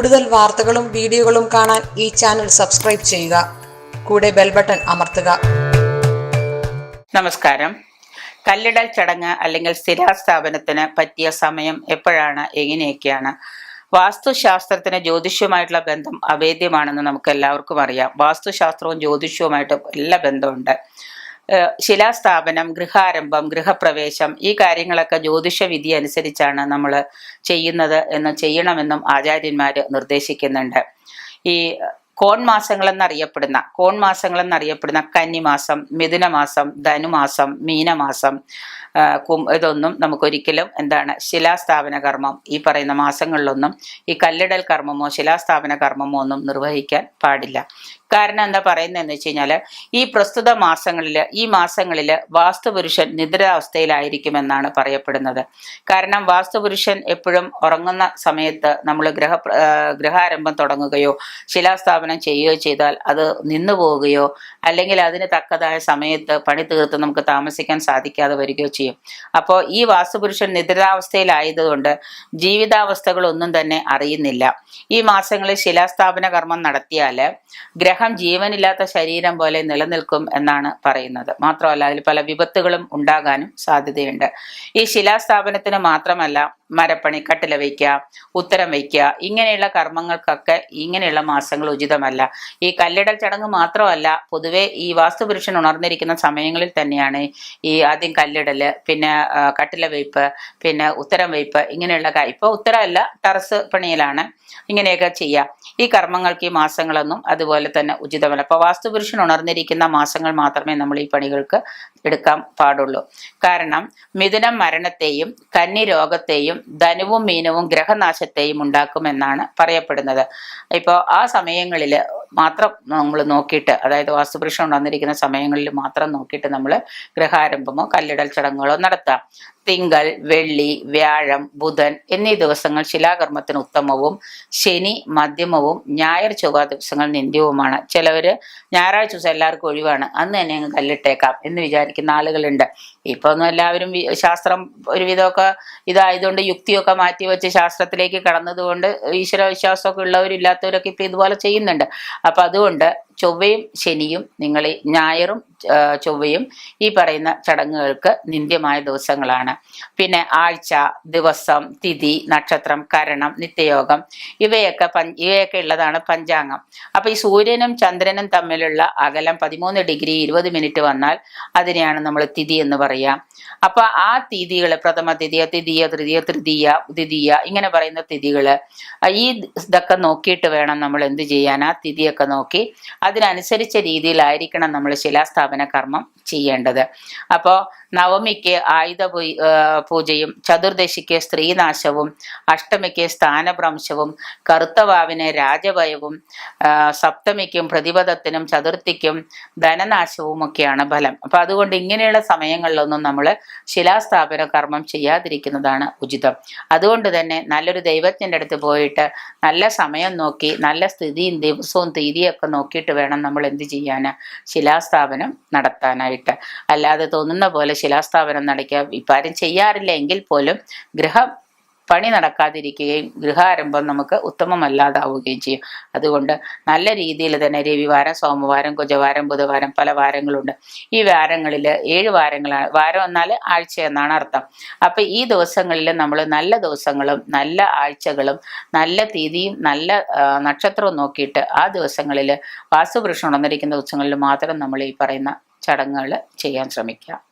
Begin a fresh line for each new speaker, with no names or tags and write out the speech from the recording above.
കൂടുതൽ വാർത്തകളും വീഡിയോകളും കാണാൻ ഈ ചാനൽ സബ്സ്ക്രൈബ് ചെയ്യുക. കൂടെ ബെൽ ബട്ടൺ അമർത്തുക.
നമസ്കാരം. കല്ലിടൽ ചടങ്ങ് അല്ലെങ്കിൽ സ്ഥിരാസ്ഥാപനത്തിന് പറ്റിയ സമയം എപ്പോഴാണ് എങ്ങനെയൊക്കെയാണ്? വാസ്തുശാസ്ത്രത്തിന് ജ്യോതിഷവുമായിട്ടുള്ള ബന്ധം അവേദ്യമാണെന്ന് നമുക്ക് എല്ലാവർക്കും അറിയാം. വാസ്തുശാസ്ത്രവും ജ്യോതിഷവുമായിട്ട് എല്ലാ ബന്ധമുണ്ട്. ശിലാസ്ഥാപനം ഗൃഹാരംഭം ഗൃഹപ്രവേശം ഈ കാര്യങ്ങളൊക്കെ ജ്യോതിഷ വിധി അനുസരിച്ചാണ് നമ്മൾ ചെയ്യുന്നത് എന്ന് ചെയ്യണമെന്നും ആചാര്യന്മാർ നിർദ്ദേശിക്കുന്നുണ്ട്. ഈ കോൺ മാസങ്ങളെന്നറിയപ്പെടുന്ന കോൺ മാസങ്ങളെന്നറിയപ്പെടുന്ന കന്നിമാസം മിഥുനമാസം ധനുമാസം മീനമാസം കും ഇതൊന്നും നമുക്കൊരിക്കലും എന്താണ് ശിലാസ്ഥാപന കർമ്മം ഈ പറയുന്ന മാസങ്ങളിലൊന്നും ഈ കല്ലിടൽ കർമ്മമോ ശിലാസ്ഥാപന കർമ്മമോ ഒന്നും നിർവഹിക്കാൻ പാടില്ല. കാരണം എന്താ പറയുന്നതെന്ന് വെച്ച് കഴിഞ്ഞാൽ ഈ പ്രസ്തുത മാസങ്ങളിൽ ഈ മാസങ്ങളിൽ വാസ്തുപുരുഷൻ നിദ്രാവസ്ഥയിലായിരിക്കുമെന്നാണ് പറയപ്പെടുന്നത്. കാരണം വാസ്തുപുരുഷൻ എപ്പോഴും ഉറങ്ങുന്ന സമയത്ത് നമ്മൾ ഗ്രഹ ഗ്രഹാരംഭം തുടങ്ങുകയോ ശിലാസ്ഥാപനം ചെയ്യുകയോ ചെയ്താൽ അത് നിന്നു പോവുകയോ അല്ലെങ്കിൽ അതിന് തക്കതായ സമയത്ത് പണി തീർത്ത് നമുക്ക് താമസിക്കാൻ സാധിക്കാതെ വരികയോ ചെയ്യും. അപ്പോൾ ഈ വാസ്തുപുരുഷൻ നിദ്രാവസ്ഥയിലായതുകൊണ്ട് ജീവിതാവസ്ഥകളൊന്നും തന്നെ അറിയുന്നില്ല. ഈ മാസങ്ങളിൽ ശിലാസ്ഥാപന കർമ്മം നടത്തിയാൽ ഗ്രഹം ജീവനില്ലാത്ത ശരീരം പോലെ നിലനിൽക്കും എന്നാണ് പറയുന്നത്. മാത്രമല്ല അതിൽ പല വിപത്തുകളും ഉണ്ടാകാനും സാധ്യതയുണ്ട്. ഈ ശിലാസ്ഥാപനത്തിന് മാത്രമല്ല മരപ്പണി കട്ടില വയ്ക്കുക ഉത്തരം വയ്ക്കുക ഇങ്ങനെയുള്ള കർമ്മങ്ങൾക്കൊക്കെ ഇങ്ങനെയുള്ള മാസങ്ങൾ ഉചിതമല്ല. ഈ കല്ലിടൽ ചടങ്ങ് മാത്രമല്ല പൊതുവെ ഈ വാസ്തുപുരുഷൻ ഉണർന്നിരിക്കുന്ന സമയങ്ങളിൽ തന്നെയാണ് ഈ ആദ്യം കല്ലിടൽ പിന്നെ കട്ടില വയ്പ്പ് പിന്നെ ഉത്തരം വയ്പ്പ് ഇങ്ങനെയുള്ള ഇപ്പോൾ ഇപ്പൊ ഉത്തരമല്ല ടെറസ് പണിയിലാണ് ഇങ്ങനെയൊക്കെ ചെയ്യുക ഈ കർമ്മങ്ങൾക്ക് ഈ മാസങ്ങളൊന്നും അതുപോലെ തന്നെ ഉചിതമല്ല. അപ്പോൾ വാസ്തുപുരുഷൻ ഉണർന്നിരിക്കുന്ന മാസങ്ങൾ മാത്രമേ നമ്മൾ ഈ പണികൾക്ക് എടുക്കാൻ പാടുള്ളൂ. കാരണം മിഥുനം മരണത്തെയും കന്നി രോഗത്തെയും ധനുവും മീനവും ഗ്രഹനാശത്തെയും ഉണ്ടാക്കുമെന്നാണ് പറയപ്പെടുന്നത്. ഇപ്പോൾ ആ സമയങ്ങളിൽ മാത്രം നമ്മൾ നോക്കിയിട്ട് അതായത് വാസ്തുപുരുഷം വന്നിരിക്കുന്ന സമയങ്ങളിൽ മാത്രം നോക്കിയിട്ട് നമ്മൾ ഗ്രഹാരംഭമോ കല്ലിടൽ ചടങ്ങുകളോ നടത്താം. തിങ്കൾ വെള്ളി വ്യാഴം ബുധൻ എന്നീ ദിവസങ്ങൾ ശിലാകർമ്മത്തിന് ഉത്തമവും ശനി മധ്യമവും ഞായർ ചൊവ്വ ദിവസങ്ങൾ നിന്ദ്യവുമാണ്. ചിലവർ ഞായറാഴ്ച ദിവസം എല്ലാവർക്കും ഒഴിവാണ്. അന്ന് തന്നെ അങ്ങ് കല്ലിട്ടേക്കാം എന്ന് വിചാരിക്കുന്ന ആളുകളുണ്ട്. ഇപ്പൊ ഒന്നും എല്ലാവരും ശാസ്ത്രം ഒരുവിധമൊക്കെ ഇതായതുകൊണ്ട് യുക്തിയൊക്കെ മാറ്റി വെച്ച് ശാസ്ത്രത്തിലേക്ക് കടന്നതുകൊണ്ട് ഈശ്വര വിശ്വാസമൊക്കെ ഉള്ളവരും ഇല്ലാത്തവരൊക്കെ ഇപ്പൊ ഇതുപോലെ ചെയ്യുന്നുണ്ട്. അപ്പൊ അതുകൊണ്ട് ചൊവ്വയും ശനിയും നിങ്ങളെ ഞായറും ചൊവ്വയും ഈ പറയുന്ന ചടങ്ങുകൾക്ക് നിന്ദ്യമായ ദിവസങ്ങളാണ്. പിന്നെ ആഴ്ച ദിവസം തിഥി നക്ഷത്രം കരണം നിത്യയോഗം ഇവയൊക്കെ ഇവയൊക്കെ ഉള്ളതാണ് പഞ്ചാംഗം. അപ്പൊ ഈ സൂര്യനും ചന്ദ്രനും തമ്മിലുള്ള അകലം പതിമൂന്ന് ഡിഗ്രി ഇരുപത് മിനിറ്റ് വന്നാൽ അതിനെയാണ് നമ്മൾ തിഥി എന്ന് പറയാം. അപ്പൊ ആ തിഥികൾ പ്രഥമ തിഥിയ തിഥിയ തൃതീയ തൃതീയ ദ്വിതീയ ഇങ്ങനെ പറയുന്ന തിഥികൾ ഈ ഇതൊക്കെ നോക്കിയിട്ട് വേണം നമ്മൾ എന്ത് ചെയ്യാൻ ആ തിഥിയൊക്കെ നോക്കി അതിനനുസരിച്ച രീതിയിലായിരിക്കണം നമ്മൾ ശിലാസ്ഥാപന കർമ്മം ചെയ്യേണ്ടത്. അപ്പോ നവമിക്ക് ആയുധ പൂജയും ചതുർദശിക്ക് സ്ത്രീനാശവും അഷ്ടമിക്ക് സ്ഥാനഭ്രംശവും കറുത്തവാവിന് രാജഭയവും സപ്തമിക്കും പ്രതിപദത്തിനും ചതുർത്ഥിക്കും ധനനാശവും ഒക്കെയാണ് ഫലം. അപ്പൊ അതുകൊണ്ട് ഇങ്ങനെയുള്ള സമയങ്ങളിലൊന്നും നമ്മൾ ശിലാസ്ഥാപന കർമ്മം ചെയ്യാതിരിക്കുന്നതാണ് ഉചിതം. അതുകൊണ്ട് തന്നെ നല്ലൊരു ദൈവജ്ഞന്റെ അടുത്ത് പോയിട്ട് നല്ല സമയം നോക്കി നല്ല സ്ഥിതിയും ദിവസവും തീയതിയൊക്കെ നോക്കിയിട്ട് വേണം നമ്മൾ എന്ത് ചെയ്യാൻ ശിലാസ്ഥാപനം നടത്താനായിട്ട്. അല്ലാതെ തോന്നുന്ന പോലെ ശിലാസ്ഥാപനം നടക്കുക ഇപ്പാരും ചെയ്യാറില്ല എങ്കിൽ പോലും ഗൃഹം പണി നടക്കാതിരിക്കുകയും ഗൃഹാരംഭം നമുക്ക് ഉത്തമമല്ലാതാവുകയും ചെയ്യും. അതുകൊണ്ട് നല്ല രീതിയിൽ തന്നെ രവിവാരം സോമവാരം കുജവാരം ബുധവാരം പല വാരങ്ങളുണ്ട്. ഈ വാരങ്ങളിൽ ഏഴ് വാരങ്ങളാണ് വാരം എന്നാൽ ആഴ്ച എന്നാണ് അർത്ഥം. അപ്പം ഈ ദിവസങ്ങളിൽ നമ്മൾ നല്ല ദിവസങ്ങളും നല്ല ആഴ്ചകളും നല്ല തീയതിയും നല്ല നക്ഷത്രവും നോക്കിയിട്ട് ആ ദിവസങ്ങളിൽ വാസ്തുപുരുഷൻ ഉണർന്നിരിക്കുന്ന ദിവസങ്ങളിൽ മാത്രം നമ്മൾ ഈ പറയുന്ന ചടങ്ങുകൾ ചെയ്യാൻ ശ്രമിക്കുക